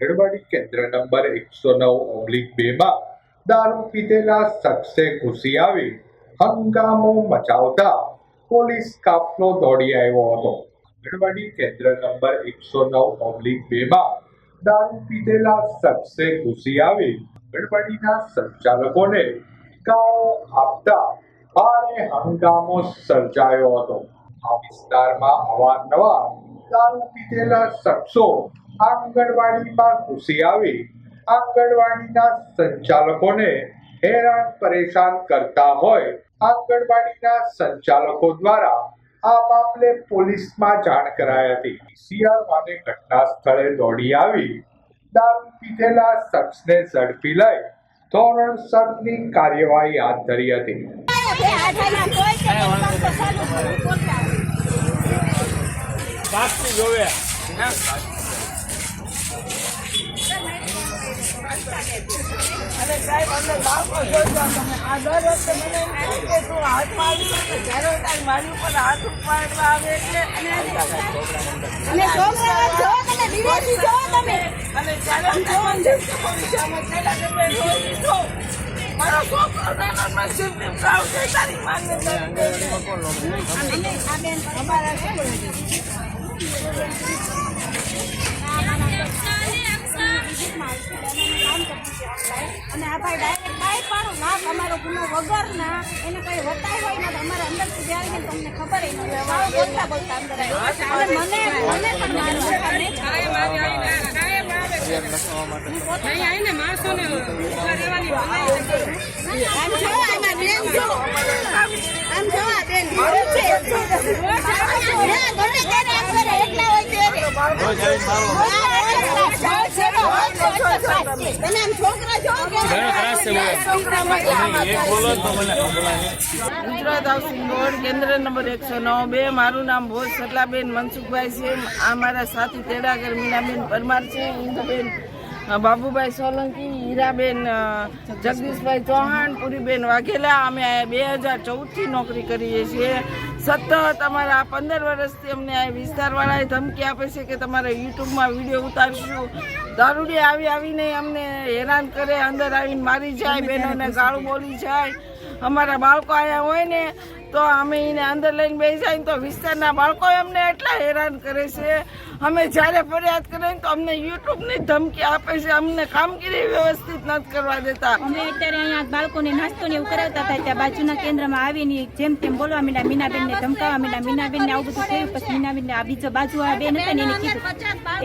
આંગણવાડી કેન્દ્ર નંબર એકસો નવ ઓબ્લિક બેમાં દારૂ પીધેલા શખ્સે ઘૂસી આવી, હંગામો મચાવતા પોલીસ કાફલો દોડી આવ્યો હતો. આંગણવાડી કેન્દ્ર નંબર એકસો નવ ઓબ્લિક બેમાં દારૂ પીધેલા શખ્સે ઘૂસી આવી આંગણવાડીના સંચાલકોને ગાળો આપતા ભારે હંગામો સર્જાયો હતો. આ વિસ્તારમાં અવારનવાર દારૂ પીધેલા શખ્સો આંગણવાડીમાં ઘૂસી આવી આંગણવાડીના સંચાલકોને હેરાન પરેશાન કરતા હોય આંગણવાડીના સંચાલકો દ્વારા આ મામલે પોલીસમાં જાણ કરાઈ હતી. સીઆર માને ઘટના સ્થળે દોડી આવી, દારૂ પીધેલા શખ્સને ઝડપી લઈ ધોરણસરની કાર્યવાહી હાથ ધરી હતી. જોવે. અને સાહેબ અમને બાળકો જોજો તમે આ દર વખતે મને એમ કે તું હાથમાં આવી જ્યારે તારી મારી ઉપર હાથ ઉપાડવા આવે એટલે અને છોકરાઓ જો તમે વિરોધી જો તમે. અને જ્યારે હું જોવા તો ભવિષ્યમાં છેલ્લા તમે રોઈ છો મારો છોકરો પ્રાવ છે તારી માને અમે અમારા શું બોલે છે? અને આ ભાઈ ડાયરેક્ટ કાંઈ પણ ના અમારો ગુનો વગર ના એને કઈ વતાય હોય ને અમારા અંદર સુધી આવીને તમને ખબર ય નથી મારો બોલતા બોલતા અંદર અને મને મને પણ ના, એકલા હોય ગુજરાત હાઉસિંગ બોર્ડ કેન્દ્ર નંબર એકસો નવ બે મારું નામ ભોજ સટલાબેન મનસુખભાઈ છે આ મારા સાથી તેડાગર મીનાબેન પરમાર છે ઇન્દુબેન બાબુભાઈ સોલંકી હીરાબેન જગદીશભાઈ ચૌહાણ, પુરીબેન વાઘેલા. અમે બે હજાર ચૌદથી નોકરી કરીએ છીએ. સતત અમારા પંદર વર્ષથી અમને આ વિસ્તારવાળાએ ધમકી આપે છે કે તમારે યુટ્યુબમાં વીડિયો ઉતારશું. દારૂડી આવી આવીને અમને હેરાન કરે અંદર આવીને મારી જાય બહેનોને ગાળું બોલી જાય. અમારા બાળકો અહીંયા હોય ને તો અમે એને અંદર લઈને બે જાય ને તો વિસ્તારના બાળકો અમને એટલા હેરાન કરે છે. અમે જ્યારે ફરિયાદ કરીએ તો અમને યુટ્યુબની ધમકી આપે છે. અમને કામગીરી વ્યવસ્થિત નથી કરવા દેતા. અમે અત્યારે અહીંયા બાળકોને નાસ્તો ને એવું કરાવતા હતા. ત્યાં બાજુના કેન્દ્રમાં આવીને જેમ તેમ બોલવા માંડ્યા. મીનાબેનને ધમકાવવા માંડ્યા. મીનાબેનને આવું બધું થયું. પછી મીનાબેનને આ બીજો બાજુ આ બેન હતા ને એને કીધું.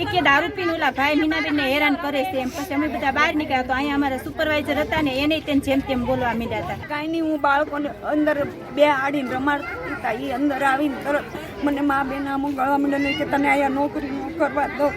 એ કે દારૂ પીને ઓલા ભાઈ મીનાબેનને હેરાન કરે છે એમ. પછી અમે બધા બહાર નીકળ્યા તો અહીંયા અમારા સુપરવાઇઝર હતા ને એને તેમ જેમ તેમ બોલવા માંડ્યા હતા. કાંઈ નહીં હું બાળકોને અંદર બે આડીને રમાડતી એ અંદર આવીને તરત મને મા બેન આમ ગળવા માંડે નહીં કે તને અહીંયા નોકરી ન કરવા દો.